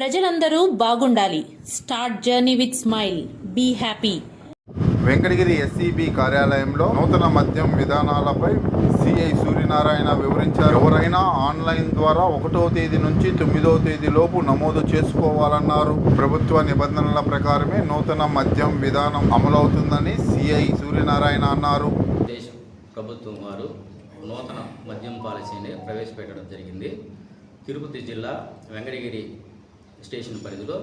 ప్రజలందరూ బాగుండాలి. Start journey with smile. Be happy. Venkatagiri SCB కార్యాలయంలో నూతన మద్యం విధానాలపై సిఐ సూర్యనారాయణ వివరించారు. ఎవరైనా ఆన్లైన్ ద్వారా ఒకటో తేదీ నుంచి తొమ్మిదవ తేదీ లోపు నమోదు చేసుకోవాలన్నారు. ప్రభుత్వ నిబంధనల ప్రకారమే నూతన మద్యం విధానం అమలవుతుందని సిఐ సూర్యనారాయణ అన్నారు. దేశ ప్రభుత్వం వారు నూతన మద్యం పాలసీని ప్రవేశపెట్టడం జరిగింది. తిరుపతి జిల్లా వెంకటగిరి స్టేషన్ పరిధిలో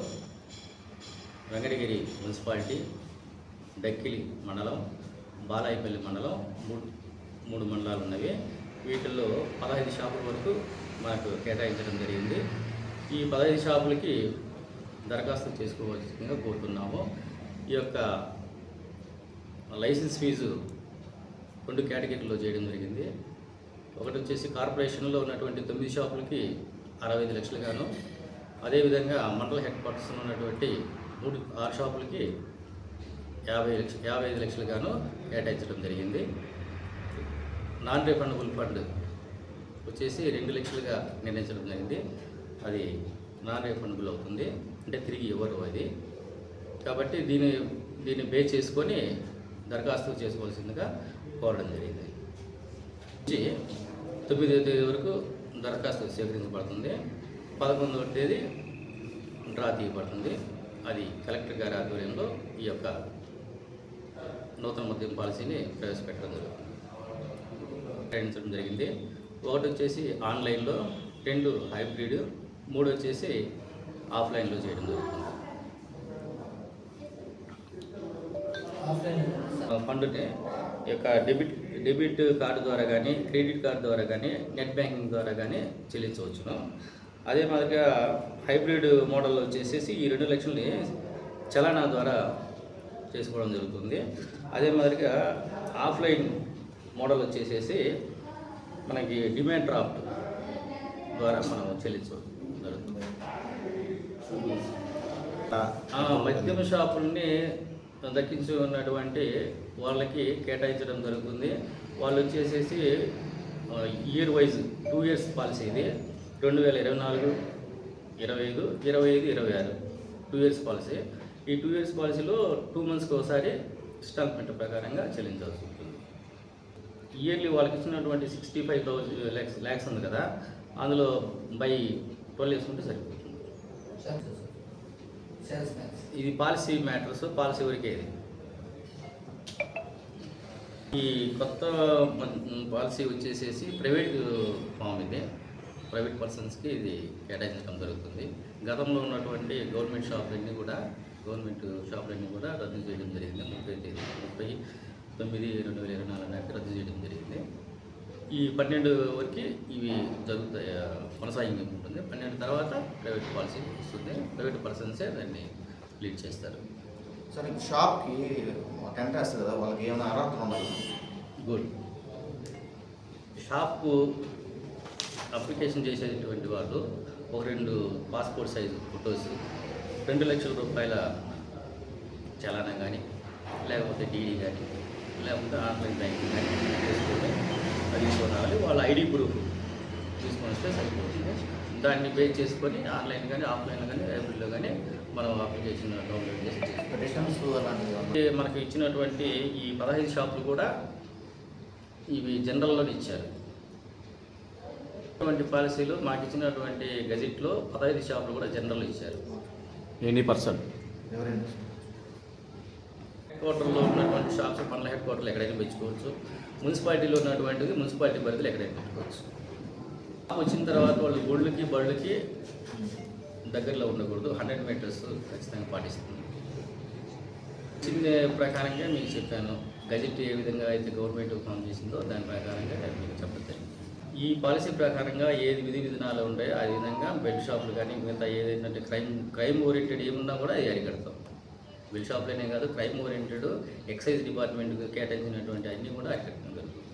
వెంకటగిరి మున్సిపాలిటీ డక్కిలి మండలం బాలాయిపల్లి మండలం మూడు మూడు మండలాలు ఉన్నవి. వీటిల్లో పదహైదు షాపుల వరకు మనకు కేటాయించడం జరిగింది. ఈ పదహైదు షాపులకి దరఖాస్తు చేసుకోవాల్సిందిగా కోరుతున్నాము. ఈ యొక్క లైసెన్స్ ఫీజు రెండు కేటగిరీలో చేయడం జరిగింది. ఒకటి వచ్చేసి కార్పొరేషన్లో ఉన్నటువంటి తొమ్మిది షాపులకి అరవై ఐదు లక్షలు గాను అదేవిధంగా మండల హెడ్ క్వార్టర్స్ ఉన్నటువంటి మూడు ఆరు షాపులకి యాభై లక్ష యాభై ఐదు లక్షలు గాను కేటాయించడం జరిగింది. నాన్ రిఫండబుల్ ఫండ్ వచ్చేసి రెండు లక్షలుగా నిర్ణయించడం జరిగింది. అది నాన్ రిఫండబుల్ అవుతుంది. అంటే తిరిగి ఇవ్వరు అది. కాబట్టి దీన్ని దీన్ని బే చేసుకొని దరఖాస్తు చేసుకోవాల్సిందిగా కోరడం జరిగింది. తొమ్మిదో తేదీ వరకు దరఖాస్తు స్వీకరించబడుతుంది పదకొండవ తేదీ డ్రా తీయబడుతుంది. అది కలెక్టర్ గారి ఆధ్వర్యంలో ఈ యొక్క నూతన మద్యం పాలసీని ప్రవేశపెట్టడం జరుగుతుంది. ప్రకటించడం జరిగింది. ఒకటి వచ్చేసి ఆన్లైన్లో రెండు హైబ్రిడ్ మూడు వచ్చేసి ఆఫ్లైన్లో చేయడం జరుగుతుంది. ఫండ్ని ఈ యొక్క డెబిట్ డెబిట్ కార్డు ద్వారా కానీ క్రెడిట్ కార్డు ద్వారా కానీ నెట్ బ్యాంకింగ్ ద్వారా కానీ చెల్లించవచ్చును. అదే మాదిరిగా హైబ్రిడ్ మోడల్ వచ్చేసేసి ఈ రెండు లక్షల్ని చలానా ద్వారా చేసుకోవడం జరుగుతుంది. అదే మాదిరిగా ఆఫ్లైన్ మోడల్ వచ్చేసేసి మనకి డిమాండ్ డ్రాఫ్ట్ ద్వారా మనం చెల్లించడం జరుగుతుంది. మద్యం షాపుల్ని దక్కించి ఉన్నటువంటి వాళ్ళకి కేటాయించడం జరుగుతుంది. వాళ్ళు వచ్చేసేసి year wise two years policy ఇది. రెండు వేల ఇరవై నాలుగు ఇరవై ఐదు ఇరవై ఐదు ఇరవై ఆరు. టూ ఇయర్స్ పాలసీ ఈ టూ ఇయర్స్ పాలసీలో టూ మంత్స్కి ఒకసారి ఇన్స్టాల్మెంట్ ప్రకారంగా చెల్లించాల్సి ఉంటుంది. ఇయర్లీ వాళ్ళకి ఇచ్చినటువంటి sixty five thousand lakhs lakhs ఉంది కదా అందులో బై ట్వెల్వ్ వేసుకుంటే సరిపోతుంది. ఇది పాలసీ మ్యాటర్స్ పాలసీ వరకే ఇది. ఈ కొత్త పాలసీ వచ్చేసేసి ప్రైవేట్ ఫామ్ ఇది. ప్రైవేట్ పర్సన్స్కి ఇది కేటాయించడం జరుగుతుంది. గతంలో ఉన్నటువంటి గవర్నమెంట్ షాపులన్నీ కూడా గవర్నమెంట్ షాపులన్నీ కూడా రద్దు చేయడం జరిగింది. ముప్పై తేదీ ముప్పై తొమ్మిది రెండు వేల ఇరవై నాలుగు నాటికి రద్దు చేయడం జరిగింది. ఈ పన్నెండు వరకు ఇవి జరుగుతాయి కొనసాగింపు ఉంటుంది. పన్నెండు తర్వాత ప్రైవేట్ పాలసీ వస్తుంది. ప్రైవేట్ పర్సన్సే దాన్ని లీడ్ చేస్తారు. సరే షాప్కి టెంట్ వేస్తారు కదా వాళ్ళకి ఏమైనా అర్హతలు ఉన్నాయి? గుడ్. షాప్కు అప్లికేషన్ చేసేటువంటి వాళ్ళు ఒక రెండు పాస్పోర్ట్ సైజు ఫొటోస్ రెండు లక్షల రూపాయల చలానా కానీ లేకపోతే డీడీ కానీ లేకపోతే ఆన్లైన్ బ్యాంకింగ్ కానీ చేసుకొని అది తీసుకొని రావాలి వాళ్ళ ఐడి ప్రూఫ్ తీసుకొని వస్తే సరిపోతుంది. దాన్ని పే చేసుకొని ఆన్లైన్ కానీ ఆఫ్లైన్ కానీ లైబ్రరీలో కానీ మనం అప్లికేషన్ డౌన్లోడ్ చేసి అలాంటివి అంటే మనకు ఇచ్చినటువంటి ఈ పదహైదు షాపులు కూడా ఇవి జనరల్లోనే ఇచ్చారు. ఇటువంటి పాలసీలు మాకు ఇచ్చినటువంటి గజెట్లో పదహైదు షాపులు కూడా జనరల్ ఇచ్చారు. Any person? ఎవరైనా? హెడ్ క్వార్టర్లో ఉన్నటువంటి షాప్స్ పనుల హెడ్ క్వార్టర్లో ఎక్కడైనా పెంచుకోవచ్చు. మున్సిపాలిటీలో ఉన్నటువంటిది మున్సిపాలిటీ పరిధిలో ఎక్కడైనా పెట్టుకోవచ్చు షాప్ వచ్చిన తర్వాత వాళ్ళు గోళ్ళకి బళ్ళకి దగ్గరలో ఉండకూడదు. హండ్రెడ్ మీటర్స్ ఖచ్చితంగా పాటిస్తుంది. చిన్న ప్రకారంగా మీకు చెప్పాను. గజెట్ ఏ విధంగా అయితే గవర్నమెంట్ ఫామ్ చేసిందో దాని ప్రకారంగా మీకు చెప్పడం జరిగింది. ఈ పాలసీ ప్రకారంగా ఏది విధి విధానాలు ఉంటాయో ఆ విధంగా బెడ్ షాపులు కానీ మిగతా ఏదైతే క్రైమ్ క్రైమ్ ఓరియంటెడ్ ఏమున్నా కూడా అది అరికడతాం బెడ్ షాపులనే కాదు క్రైమ్ ఓరియంటెడ్ ఎక్సైజ్ డిపార్ట్మెంట్కి కేటాయించినటువంటి అన్నీ కూడా అరికట్టడం జరుగుతుంది